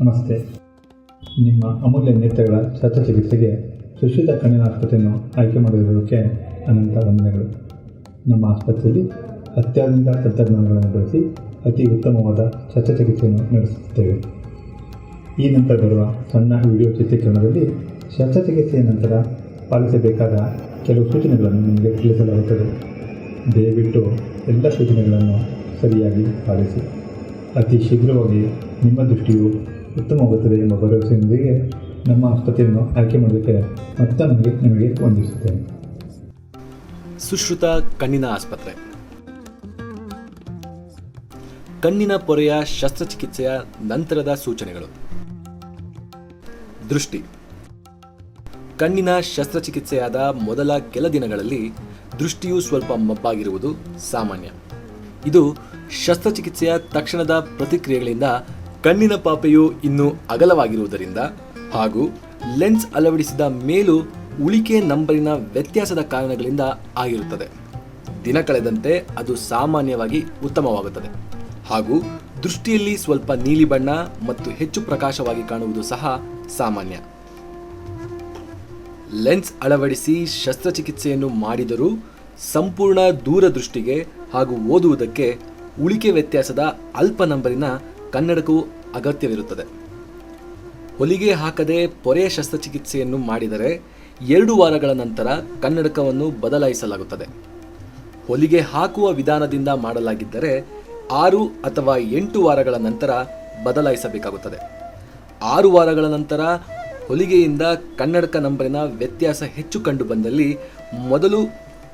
ನಮಸ್ತೆ. ನಿಮ್ಮ ಅಮೂಲ್ಯ ನೇತ್ರಗಳ ಶಸ್ತ್ರಚಿಕಿತ್ಸೆಗೆ ಸುಶ್ರಿತ ಕಣ್ಣಿನ ಆಸ್ಪತ್ರೆಯನ್ನು ಆಯ್ಕೆ ಮಾಡಿರುವುದಕ್ಕೆ ಅನಂತ ವಂದನೆಗಳು. ನಮ್ಮ ಆಸ್ಪತ್ರೆಯಲ್ಲಿ ಅತ್ಯಾಧುನಿಕ ತಂತ್ರಜ್ಞಾನಗಳನ್ನು ಬಳಸಿ ಅತಿ ಉತ್ತಮವಾದ ಶಸ್ತ್ರಚಿಕಿತ್ಸೆಯನ್ನು ನಡೆಸುತ್ತೇವೆ ಈ ನಂತರ ಬರುವ ಸಣ್ಣ ವಿಡಿಯೋ ಚಿತ್ರೀಕರಣದಲ್ಲಿ ಶಸ್ತ್ರಚಿಕಿತ್ಸೆಯ ನಂತರ ಪಾಲಿಸಬೇಕಾದ ಕೆಲವು ಸೂಚನೆಗಳನ್ನು ನಿಮಗೆ ತಿಳಿಸಲಾಗುತ್ತದೆ. ದಯವಿಟ್ಟು ಎಲ್ಲ ಸೂಚನೆಗಳನ್ನು ಸರಿಯಾಗಿ ಪಾಲಿಸಿ. ಅತಿ ಶೀಘ್ರವಾಗಿ ನಿಮ್ಮ ದೃಷ್ಟಿಯು ಉತ್ತಮವಾಗುತ್ತದೆ ಎಂಬ ಭರವಸೆಯೊಂದಿಗೆ ನಮ್ಮ ಆಸ್ಪತ್ರೆಯನ್ನು ಆಯ್ಕೆ ಮಾಡೋದಕ್ಕೆ ಮತ್ತೊಮ್ಮೆ ನಮಗೆ ವಂದಿಸುತ್ತೇನೆ. ಸುಶ್ರುತ ಕಣ್ಣಿನ ಆಸ್ಪತ್ರೆ. ಕಣ್ಣಿನ ಪೊರೆಯ ಶಸ್ತ್ರಚಿಕಿತ್ಸೆಯ ನಂತರದ ಸೂಚನೆಗಳು. ದೃಷ್ಟಿ. ಕಣ್ಣಿನ ಶಸ್ತ್ರಚಿಕಿತ್ಸೆಯಾದ ಮೊದಲ ಕೆಲ ದಿನಗಳಲ್ಲಿ ದೃಷ್ಟಿಯು ಸ್ವಲ್ಪ ಮಬ್ಬಾಗಿರುವುದು ಸಾಮಾನ್ಯ. ಇದು ಶಸ್ತ್ರಚಿಕಿತ್ಸೆಯ ತಕ್ಷಣದ ಪ್ರತಿಕ್ರಿಯೆಗಳಿಂದ ಕಣ್ಣಿನ ಪಾಪೆಯು ಇನ್ನೂ ಅಗಲವಾಗಿರುವುದರಿಂದ ಹಾಗೂ ಲೆನ್ಸ್ ಅಳವಡಿಸಿದ ಮೇಲೂ ಉಳಿಕೆ ನಂಬರಿನ ವ್ಯತ್ಯಾಸದ ಕಾರಣಗಳಿಂದ ಆಗಿರುತ್ತದೆ. ದಿನ ಕಳೆದಂತೆ ಅದು ಸಾಮಾನ್ಯವಾಗಿ ಉತ್ತಮವಾಗುತ್ತದೆ. ಹಾಗೂ ದೃಷ್ಟಿಯಲ್ಲಿ ಸ್ವಲ್ಪ ನೀಲಿ ಬಣ್ಣ ಮತ್ತು ಹೆಚ್ಚು ಪ್ರಕಾಶವಾಗಿ ಕಾಣುವುದು ಸಹ ಸಾಮಾನ್ಯ. ಲೆನ್ಸ್ ಅಳವಡಿಸಿ ಶಸ್ತ್ರಚಿಕಿತ್ಸೆಯನ್ನು ಮಾಡಿದರೂ ಸಂಪೂರ್ಣ ದೂರದೃಷ್ಟಿಗೆ ಹಾಗೂ ಓದುವುದಕ್ಕೆ ಉಳಿಕೆ ವ್ಯತ್ಯಾಸದ ಅಲ್ಪ ನಂಬರಿನ ಕನ್ನಡಕವು ಅಗತ್ಯವಿರುತ್ತದೆ. ಹೊಲಿಗೆ ಹಾಕದೆ ಪೊರೆ ಶಸ್ತ್ರಚಿಕಿತ್ಸೆಯನ್ನು ಮಾಡಿದರೆ ಎರಡು ವಾರಗಳ ನಂತರ ಕನ್ನಡಕವನ್ನು ಬದಲಾಯಿಸಲಾಗುತ್ತದೆ. ಹೊಲಿಗೆ ಹಾಕುವ ವಿಧಾನದಿಂದ ಮಾಡಲಾಗಿದ್ದರೆ ಆರು ಅಥವಾ ಎಂಟು ವಾರಗಳ ನಂತರ ಬದಲಾಯಿಸಬೇಕಾಗುತ್ತದೆ. ಆರು ವಾರಗಳ ನಂತರ ಹೊಲಿಗೆಯಿಂದ ಕನ್ನಡಕ ನಂಬರಿನ ವ್ಯತ್ಯಾಸ ಹೆಚ್ಚು ಕಂಡು ಬಂದಲ್ಲಿ ಮೊದಲು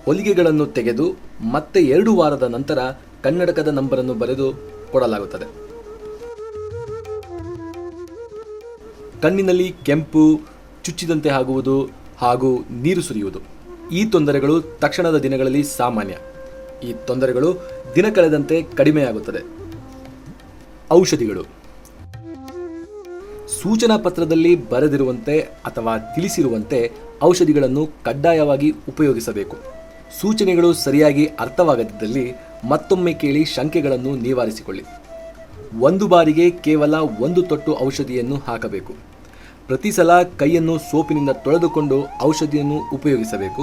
ಹೊಲಿಗೆಗಳನ್ನು ತೆಗೆದು ಮತ್ತೆ ಎರಡು ವಾರದ ನಂತರ ಕನ್ನಡಕದ ನಂಬರನ್ನು ಬರೆದು ಕೊಡಲಾಗುತ್ತದೆ. ಕಣ್ಣಿನಲ್ಲಿ ಕೆಂಪು ಚುಚ್ಚಿದಂತೆ ಆಗುವುದು ಹಾಗೂ ನೀರು ಸುರಿಯುವುದು. ಈ ತೊಂದರೆಗಳು ತಕ್ಷಣದ ದಿನಗಳಲ್ಲಿ ಸಾಮಾನ್ಯ. ಈ ತೊಂದರೆಗಳು ದಿನ ಕಳೆದಂತೆ ಕಡಿಮೆಯಾಗುತ್ತದೆ. ಔಷಧಿಗಳು. ಸೂಚನಾ ಪತ್ರದಲ್ಲಿ ಬರೆದಿರುವಂತೆ ಅಥವಾ ತಿಳಿಸಿರುವಂತೆ ಔಷಧಿಗಳನ್ನು ಕಡ್ಡಾಯವಾಗಿ ಉಪಯೋಗಿಸಬೇಕು. ಸೂಚನೆಗಳು ಸರಿಯಾಗಿ ಅರ್ಥವಾಗದಿದ್ದಲ್ಲಿ ಮತ್ತೊಮ್ಮೆ ಕೇಳಿ ಶಂಕೆಗಳನ್ನು ನಿವಾರಿಸಿಕೊಳ್ಳಿ. ಒಂದು ಬಾರಿಗೆ ಕೇವಲ ಒಂದು ತೊಟ್ಟು ಔಷಧಿಯನ್ನು ಹಾಕಬೇಕು. ಪ್ರತಿ ಸಲ ಕೈಯನ್ನು ಸೋಪಿನಿಂದ ತೊಳೆದುಕೊಂಡು ಔಷಧಿಯನ್ನು ಉಪಯೋಗಿಸಬೇಕು.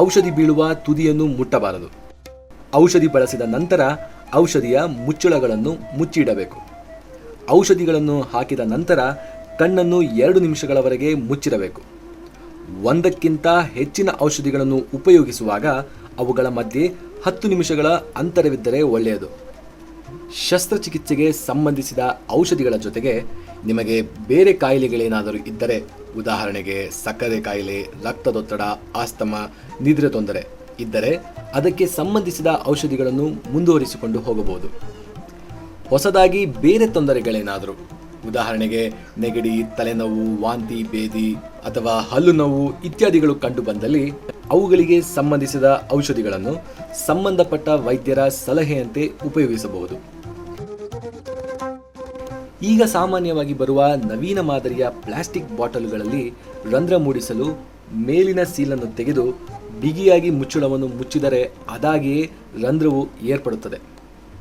ಔಷಧಿ ಬೀಳುವ ತುದಿಯನ್ನು ಮುಟ್ಟಬಾರದು. ಔಷಧಿ ಬಳಸಿದ ನಂತರ ಔಷಧಿಯ ಮುಚ್ಚಳಗಳನ್ನು ಮುಚ್ಚಿಡಬೇಕು. ಔಷಧಿಗಳನ್ನು ಹಾಕಿದ ನಂತರ ಕಣ್ಣನ್ನು ಎರಡು ನಿಮಿಷಗಳವರೆಗೆ ಮುಚ್ಚಿರಬೇಕು ಒಂದಕ್ಕಿಂತ ಹೆಚ್ಚಿನ ಔಷಧಿಗಳನ್ನು ಉಪಯೋಗಿಸುವಾಗ ಅವುಗಳ ಮಧ್ಯೆ ಹತ್ತು ನಿಮಿಷಗಳ ಅಂತರವಿದ್ದರೆ ಒಳ್ಳೆಯದು. ಶಸ್ತ್ರಚಿಕಿತ್ಸೆಗೆ ಸಂಬಂಧಿಸಿದ ಔಷಧಿಗಳ ಜೊತೆಗೆ ನಿಮಗೆ ಬೇರೆ ಕಾಯಿಲೆಗಳೇನಾದರೂ ಇದ್ದರೆ ಉದಾಹರಣೆಗೆ ಸಕ್ಕರೆ ಕಾಯಿಲೆ, ರಕ್ತದೊತ್ತಡ, ಆಸ್ತಮ, ನಿದ್ರೆ ತೊಂದರೆ ಇದ್ದರೆ ಅದಕ್ಕೆ ಸಂಬಂಧಿಸಿದ ಔಷಧಿಗಳನ್ನು ಮುಂದುವರಿಸಿಕೊಂಡು ಹೋಗಬಹುದು. ಹೊಸದಾಗಿ ಬೇರೆ ತೊಂದರೆಗಳೇನಾದರೂ ಉದಾಹರಣೆಗೆ ನೆಗಡಿ, ತಲೆನೋವು, ವಾಂತಿ, ಬೇದಿ ಅಥವಾ ಹಲ್ಲು ನೋವು ಇತ್ಯಾದಿಗಳು ಕಂಡು ಬಂದಲ್ಲಿ ಅವುಗಳಿಗೆ ಸಂಬಂಧಿಸಿದ ಔಷಧಿಗಳನ್ನು ಸಂಬಂಧಪಟ್ಟ ವೈದ್ಯರ ಸಲಹೆಯಂತೆ ಉಪಯೋಗಿಸಬಹುದು. ಈಗ ಸಾಮಾನ್ಯವಾಗಿ ಬರುವ ನವೀನ ಮಾದರಿಯ ಪ್ಲಾಸ್ಟಿಕ್ ಬಾಟಲ್ಗಳಲ್ಲಿ ರಂಧ್ರ ಮೂಡಿಸಲು ಮೇಲಿನ ಸೀಲನ್ನು ತೆಗೆದು ಬಿಗಿಯಾಗಿ ಮುಚ್ಚಳವನ್ನು ಮುಚ್ಚಿದರೆ ಅದಾಗಿಯೇ ರಂಧ್ರವು ಏರ್ಪಡುತ್ತದೆ.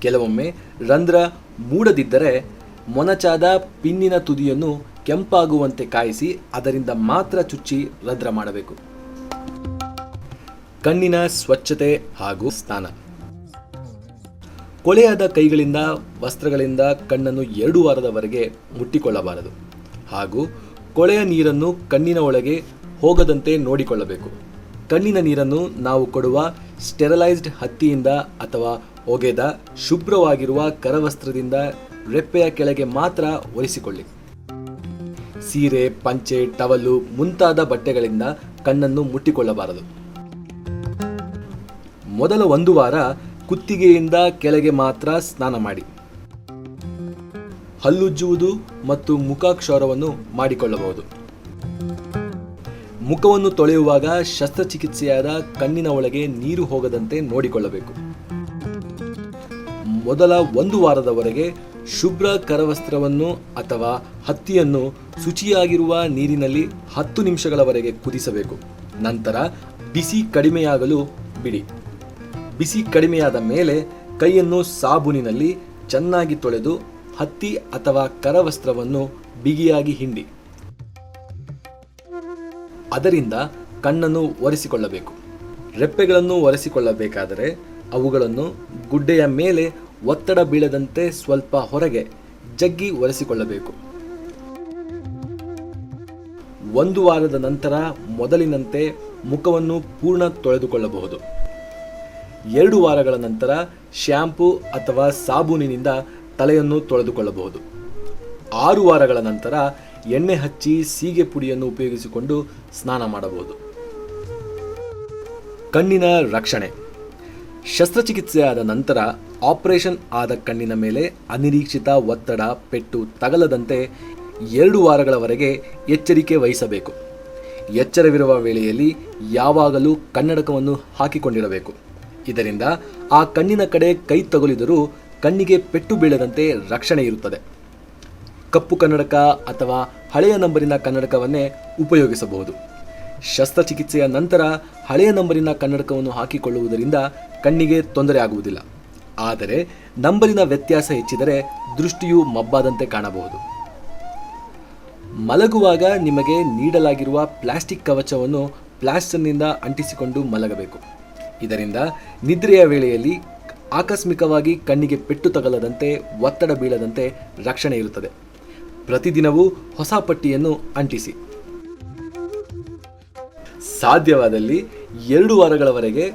ಕೆಲವೊಮ್ಮೆ ರಂಧ್ರ ಮೂಡದಿದ್ದರೆ ಮೊನಚಾದ ಪಿನ್ನಿನ ತುದಿಯನ್ನು ಕೆಂಪಾಗುವಂತೆ ಕಾಯಿಸಿ ಅದರಿಂದ ಮಾತ್ರ ಚುಚ್ಚಿ ರಂಧ್ರ ಮಾಡಬೇಕು. ಕಣ್ಣಿನ ಸ್ವಚ್ಛತೆ ಹಾಗೂ ಸ್ನಾನ ಕೊಳೆಯಾದ ಕೈಗಳಿಂದ, ವಸ್ತ್ರಗಳಿಂದ ಕಣ್ಣನ್ನು ಎರಡು ವಾರದವರೆಗೆ ಮುಟ್ಟಿಕೊಳ್ಳಬಾರದು. ಹಾಗೂ ಕೊಳೆಯ ನೀರನ್ನು ಕಣ್ಣಿನ ಒಳಗೆ ಹೋಗದಂತೆ ನೋಡಿಕೊಳ್ಳಬೇಕು. ಕಣ್ಣಿನ ನೀರನ್ನು ನಾವು ಕೊಡುವ ಸ್ಟೆರಲೈಸ್ಡ್ ಹತ್ತಿಯಿಂದ ಅಥವಾ ಒಗೆದ ಶುಭ್ರವಾಗಿರುವ ಕರವಸ್ತ್ರದಿಂದ ರೆಪ್ಪೆಯ ಕೆಳಗೆ ಮಾತ್ರ ಒರೆಸಿಕೊಳ್ಳಿ. ಸೀರೆ, ಪಂಚೆ, ಟವಲು ಮುಂತಾದ ಬಟ್ಟೆಗಳಿಂದ ಕಣ್ಣನ್ನು ಮುಟ್ಟಿಕೊಳ್ಳಬಾರದು. ಮೊದಲ ಒಂದು ವಾರ ಕುತ್ತಿಗೆಯಿಂದ ಕೆಳಗೆ ಮಾತ್ರ ಸ್ನಾನ ಮಾಡಿ. ಹಲ್ಲುಜ್ಜುವುದು ಮತ್ತು ಮುಖಕ್ಷೌರವನ್ನು ಮಾಡಿಕೊಳ್ಳಬಹುದು. ಮುಖವನ್ನು ತೊಳೆಯುವಾಗ ಶಸ್ತ್ರಚಿಕಿತ್ಸೆಯಾದ ಕಣ್ಣಿನ ಒಳಗೆ ನೀರು ಹೋಗದಂತೆ ನೋಡಿಕೊಳ್ಳಬೇಕು. ಮೊದಲ ಒಂದು ವಾರದವರೆಗೆ ಶುಭ್ರ ಕರವಸ್ತ್ರವನ್ನು ಅಥವಾ ಹತ್ತಿಯನ್ನು ಶುಚಿಯಾಗಿರುವ ನೀರಿನಲ್ಲಿ ಹತ್ತು ನಿಮಿಷಗಳವರೆಗೆ ಕುದಿಸಬೇಕು. ನಂತರ ಬಿಸಿ ಕಡಿಮೆಯಾಗಲು ಬಿಡಿ. ಬಿಸಿ ಕಡಿಮೆಯಾದ ಮೇಲೆ ಕೈಯನ್ನು ಸಾಬೂನಿನಲ್ಲಿ ಚೆನ್ನಾಗಿ ತೊಳೆದು ಹತ್ತಿ ಅಥವಾ ಕರವಸ್ತ್ರವನ್ನು ಬಿಗಿಯಾಗಿ ಹಿಂಡಿ. ಅದರಿಂದ ಕಣ್ಣನ್ನು ಒರೆಸಿಕೊಳ್ಳಬೇಕು. ರೆಪ್ಪೆಗಳನ್ನು ಒರೆಸಿಕೊಳ್ಳಬೇಕಾದರೆ ಅವುಗಳನ್ನು ಗುಡ್ಡೆಯ ಮೇಲೆ ಒತ್ತಡ ಬೀಳದಂತೆ ಸ್ವಲ್ಪ ಹೊರಗೆ ಜಗ್ಗಿ ಒರೆಸಿಕೊಳ್ಳಬೇಕು. ಒಂದು ವಾರದ ನಂತರ ಮೊದಲಿನಂತೆ ಮುಖವನ್ನು ಪೂರ್ಣ ತೊಳೆದುಕೊಳ್ಳಬಹುದು. ಎರಡು ವಾರಗಳ ನಂತರ ಶ್ಯಾಂಪೂ ಅಥವಾ ಸಾಬೂನಿನಿಂದ ತಲೆಯನ್ನು ತೊಳೆದುಕೊಳ್ಳಬಹುದು. ಆರು ವಾರಗಳ ನಂತರ ಎಣ್ಣೆ ಹಚ್ಚಿ ಸೀಗೆ ಪುಡಿಯನ್ನು ಉಪಯೋಗಿಸಿಕೊಂಡು ಸ್ನಾನ ಮಾಡಬಹುದು. ಕಣ್ಣಿನ ರಕ್ಷಣೆ. ಶಸ್ತ್ರಚಿಕಿತ್ಸೆ ಆದ ನಂತರ ಆಪರೇಷನ್ ಆದ ಕಣ್ಣಿನ ಮೇಲೆ ಅನಿರೀಕ್ಷಿತ ಒತ್ತಡ, ಪೆಟ್ಟು ತಗಲದಂತೆ ಎರಡು ವಾರಗಳವರೆಗೆ ಎಚ್ಚರಿಕೆ ವಹಿಸಬೇಕು. ಎಚ್ಚರವಿರುವ ವೇಳೆಯಲ್ಲಿ ಯಾವಾಗಲೂ ಕನ್ನಡಕವನ್ನು ಹಾಕಿಕೊಂಡಿರಬೇಕು. ಇದರಿಂದ ಆ ಕಣ್ಣಿನ ಕಡೆ ಕೈ ತಗುಲಿದರೂ ಕಣ್ಣಿಗೆ ಪೆಟ್ಟು ಬೀಳದಂತೆ ರಕ್ಷಣೆ ಇರುತ್ತದೆ. ಕಪ್ಪು ಕನ್ನಡಕ ಅಥವಾ ಹಳೆಯ ನಂಬರಿನ ಕನ್ನಡಕವನ್ನೇ ಉಪಯೋಗಿಸಬಹುದು. ಶಸ್ತ್ರಚಿಕಿತ್ಸೆಯ ನಂತರ ಹಳೆಯ ನಂಬರಿನ ಕನ್ನಡಕವನ್ನು ಹಾಕಿಕೊಳ್ಳುವುದರಿಂದ ಕಣ್ಣಿಗೆ ತೊಂದರೆ ಆಗುವುದಿಲ್ಲ. ಆದರೆ ನಂಬರಿನ ವ್ಯತ್ಯಾಸ ಹೆಚ್ಚಿದರೆ ದೃಷ್ಟಿಯು ಮಬ್ಬಾದಂತೆ ಕಾಣಬಹುದು. ಮಲಗುವಾಗ ನಿಮಗೆ ನೀಡಲಾಗಿರುವ ಪ್ಲಾಸ್ಟಿಕ್ ಕವಚವನ್ನು ಪ್ಲಾಸ್ಟರ್ನಿಂದ ಅಂಟಿಸಿಕೊಂಡು ಮಲಗಬೇಕು. ಇದರಿಂದ ನಿದ್ರೆಯ ವೇಳೆಯಲ್ಲಿ ಆಕಸ್ಮಿಕವಾಗಿ ಕಣ್ಣಿಗೆ ಪೆಟ್ಟು ತಗಲದಂತೆ, ಒತ್ತಡ ಬೀಳದಂತೆ ರಕ್ಷಣೆ ಇರುತ್ತದೆ. ಪ್ರತಿದಿನವೂ ಹೊಸ ಪಟ್ಟಿಯನ್ನು ಅಂಟಿಸಿ. ಸಾಧ್ಯವಾದಲ್ಲಿ ಎರಡು ವಾರಗಳವರೆಗೆ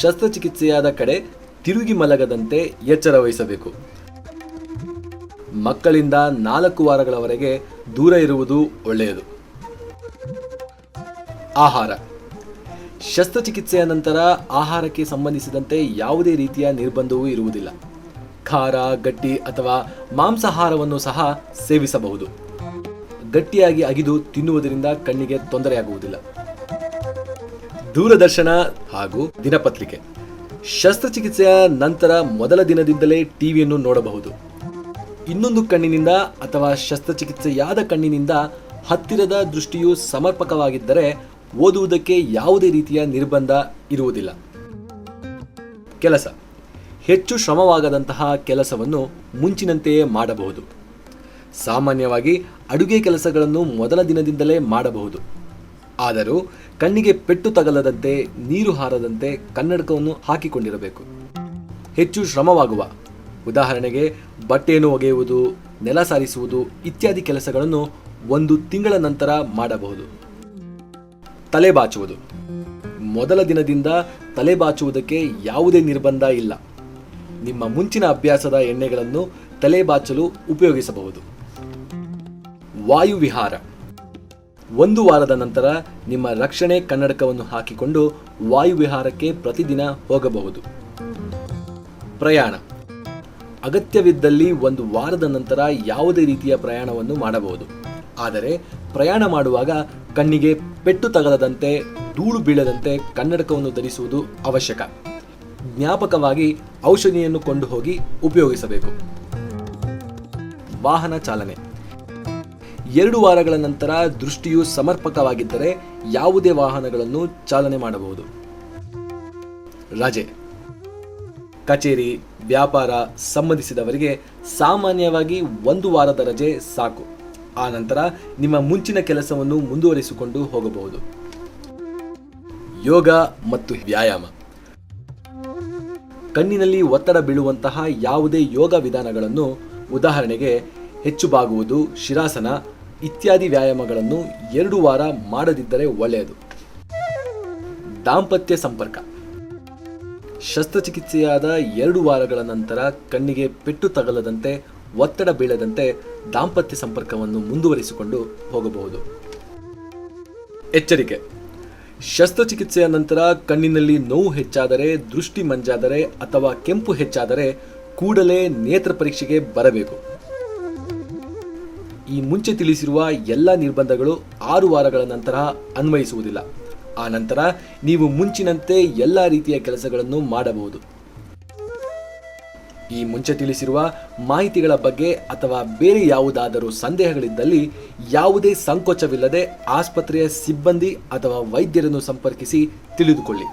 ಶಸ್ತ್ರಚಿಕಿತ್ಸೆಯಾದ ಕಡೆ ತಿರುಗಿ ಮಲಗದಂತೆ ಎಚ್ಚರ ವಹಿಸಬೇಕು. ಮಕ್ಕಳಿಂದ ನಾಲ್ಕು ವಾರಗಳವರೆಗೆ ದೂರ ಇರುವುದು ಒಳ್ಳೆಯದು. ಆಹಾರ. ಶಸ್ತ್ರಚಿಕಿತ್ಸೆಯ ನಂತರ ಆಹಾರಕ್ಕೆ ಸಂಬಂಧಿಸಿದಂತೆ ಯಾವುದೇ ರೀತಿಯ ನಿರ್ಬಂಧವೂ ಇರುವುದಿಲ್ಲ. ಖಾರ, ಗಟ್ಟಿ ಅಥವಾ ಮಾಂಸಾಹಾರವನ್ನು ಸಹ ಸೇವಿಸಬಹುದು. ಗಟ್ಟಿಯಾಗಿ ಅಗಿದು ತಿನ್ನುವುದರಿಂದ ಕಣ್ಣಿಗೆ ತೊಂದರೆಯಾಗುವುದಿಲ್ಲ. ದೂರದರ್ಶನ ಹಾಗೂ ದಿನಪತ್ರಿಕೆ. ಶಸ್ತ್ರಚಿಕಿತ್ಸೆಯ ನಂತರ ಮೊದಲ ದಿನದಿಂದಲೇ ಟಿವಿಯನ್ನು ನೋಡಬಹುದು. ಇನ್ನೊಂದು ಕಣ್ಣಿನಿಂದ ಅಥವಾ ಶಸ್ತ್ರಚಿಕಿತ್ಸೆಯಾದ ಕಣ್ಣಿನಿಂದ ಹತ್ತಿರದ ದೃಷ್ಟಿಯು ಸಮರ್ಪಕವಾಗಿದ್ದರೆ ಓದುವುದಕ್ಕೆ ಯಾವುದೇ ರೀತಿಯ ನಿರ್ಬಂಧ ಇರುವುದಿಲ್ಲ. ಕೆಲಸ. ಹೆಚ್ಚು ಶ್ರಮವಾಗದಂತಹ ಕೆಲಸವನ್ನು ಮುಂಚಿನಂತೆಯೇ ಮಾಡಬಹುದು. ಸಾಮಾನ್ಯವಾಗಿ ಅಡುಗೆ ಕೆಲಸಗಳನ್ನು ಮೊದಲ ದಿನದಿಂದಲೇ ಮಾಡಬಹುದು. ಆದರೂ ಕಣ್ಣಿಗೆ ಪೆಟ್ಟು ತಗಲದಂತೆ, ನೀರು ಹಾರದಂತೆ ಕನ್ನಡಕವನ್ನು ಹಾಕಿಕೊಂಡಿರಬೇಕು. ಹೆಚ್ಚು ಶ್ರಮವಾಗುವ. ಉದಾಹರಣೆಗೆ, ಬಟ್ಟೆಯನ್ನು ಒಗೆಯುವುದು, ನೆಲ ಸಾರಿಸುವುದು ಇತ್ಯಾದಿ ಕೆಲಸಗಳನ್ನು ಒಂದು ತಿಂಗಳ ನಂತರ ಮಾಡಬಹುದು. ತಲೆ ಬಾಚುವುದು. ಮೊದಲ ದಿನದಿಂದ ತಲೆ ಬಾಚುವುದಕ್ಕೆ ಯಾವುದೇ ನಿರ್ಬಂಧ ಇಲ್ಲ. ನಿಮ್ಮ ಮುಂಚಿನ ಅಭ್ಯಾಸದ ಎಣ್ಣೆಗಳನ್ನು ತಲೆ ಬಾಚಲು ಉಪಯೋಗಿಸಬಹುದು. ವಾಯುವಿಹಾರ. ಒಂದು ವಾರದ ನಂತರ ನಿಮ್ಮ ರಕ್ಷಣೆ ಕನ್ನಡಕವನ್ನು ಹಾಕಿಕೊಂಡು ವಾಯುವಿಹಾರಕ್ಕೆ ಪ್ರತಿದಿನ ಹೋಗಬಹುದು. ಪ್ರಯಾಣ. ಅಗತ್ಯವಿದ್ದಲ್ಲಿ ಒಂದು ವಾರದ ನಂತರ ಯಾವುದೇ ರೀತಿಯ ಪ್ರಯಾಣವನ್ನು ಮಾಡಬಹುದು. ಆದರೆ ಪ್ರಯಾಣ ಮಾಡುವಾಗ ಕಣ್ಣಿಗೆ ಪೆಟ್ಟು ತಗಲದಂತೆ, ಧೂಳು ಬೀಳದಂತೆ ಕನ್ನಡಕವನ್ನು ಧರಿಸುವುದು ಅವಶ್ಯಕ. ಜ್ಞಾಪಕವಾಗಿ ಔಷಧಿಯನ್ನು ಕೊಂಡು ಹೋಗಿ ಉಪಯೋಗಿಸಬೇಕು. ವಾಹನ ಚಾಲನೆ. ಎರಡು ವಾರಗಳ ನಂತರ ದೃಷ್ಟಿಯು ಸಮರ್ಪಕವಾಗಿದ್ದರೆ ಯಾವುದೇ ವಾಹನಗಳನ್ನು ಚಾಲನೆ ಮಾಡಬಹುದು. ರಜೆ. ಕಚೇರಿ, ವ್ಯಾಪಾರ ಸಂಬಂಧಿಸಿದವರಿಗೆ ಸಾಮಾನ್ಯವಾಗಿ ಒಂದು ವಾರದ ರಜೆ ಸಾಕು. ಆ ನಂತರ ನಿಮ್ಮ ಮುಂಚಿನ ಕೆಲಸವನ್ನು ಮುಂದುವರಿಸಿಕೊಂಡು ಹೋಗಬಹುದು. ಯೋಗ ಮತ್ತು ವ್ಯಾಯಾಮ. ಕಣ್ಣಿನಲ್ಲಿ ಒತ್ತಡ ಬೀಳುವಂತಹ ಯಾವುದೇ ಯೋಗ ವಿಧಾನಗಳನ್ನು ಉದಾಹರಣೆಗೆ ಹೆಚ್ಚು ಬಾಗುವುದು, ಶಿರಾಸನ ಇತ್ಯಾದಿ ವ್ಯಾಯಾಮಗಳನ್ನು ಎರಡು ವಾರ ಮಾಡದಿದ್ದರೆ ಒಳ್ಳೆಯದು. ದಾಂಪತ್ಯ ಸಂಪರ್ಕ. ಶಸ್ತ್ರಚಿಕಿತ್ಸೆಯಾದ ಎರಡು ವಾರಗಳ ನಂತರ ಕಣ್ಣಿಗೆ ಪೆಟ್ಟು ತಗಲದಂತೆ, ಒತ್ತಡ ಬೀಳದಂತೆ ದಾಂಪತ್ಯ ಸಂಪರ್ಕವನ್ನು ಮುಂದುವರಿಸಿಕೊಂಡು ಹೋಗಬಹುದು. ಎಚ್ಚರಿಕೆ. ಶಸ್ತ್ರಚಿಕಿತ್ಸೆಯ ನಂತರ ಕಣ್ಣಿನಲ್ಲಿ ನೋವು ಹೆಚ್ಚಾದರೆ, ದೃಷ್ಟಿ ಮಂಜಾದರೆ ಅಥವಾ ಕೆಂಪು ಹೆಚ್ಚಾದರೆ ಕೂಡಲೇ ನೇತ್ರ ಪರೀಕ್ಷೆಗೆ ಬರಬೇಕು. ಈ ಮುಂಚೆ ತಿಳಿಸಿರುವ ಎಲ್ಲ ನಿರ್ಬಂಧಗಳು ಆರು ವಾರಗಳ ನಂತರ ಅನ್ವಯಿಸುವುದಿಲ್ಲ. ಆ ನಂತರ ನೀವು ಮುಂಚಿನಂತೆ ಎಲ್ಲ ರೀತಿಯ ಕೆಲಸಗಳನ್ನು ಮಾಡಬಹುದು. ಈ ಮುಂಚೆ ತಿಳಿಸಿರುವ ಮಾಹಿತಿಗಳ ಬಗ್ಗೆ ಅಥವಾ ಬೇರೆ ಯಾವುದಾದರೂ ಸಂದೇಹಗಳಿದ್ದಲ್ಲಿ ಯಾವುದೇ ಸಂಕೋಚವಿಲ್ಲದೆ ಆಸ್ಪತ್ರೆಯ ಸಿಬ್ಬಂದಿ ಅಥವಾ ವೈದ್ಯರನ್ನು ಸಂಪರ್ಕಿಸಿ ತಿಳಿದುಕೊಳ್ಳಿ.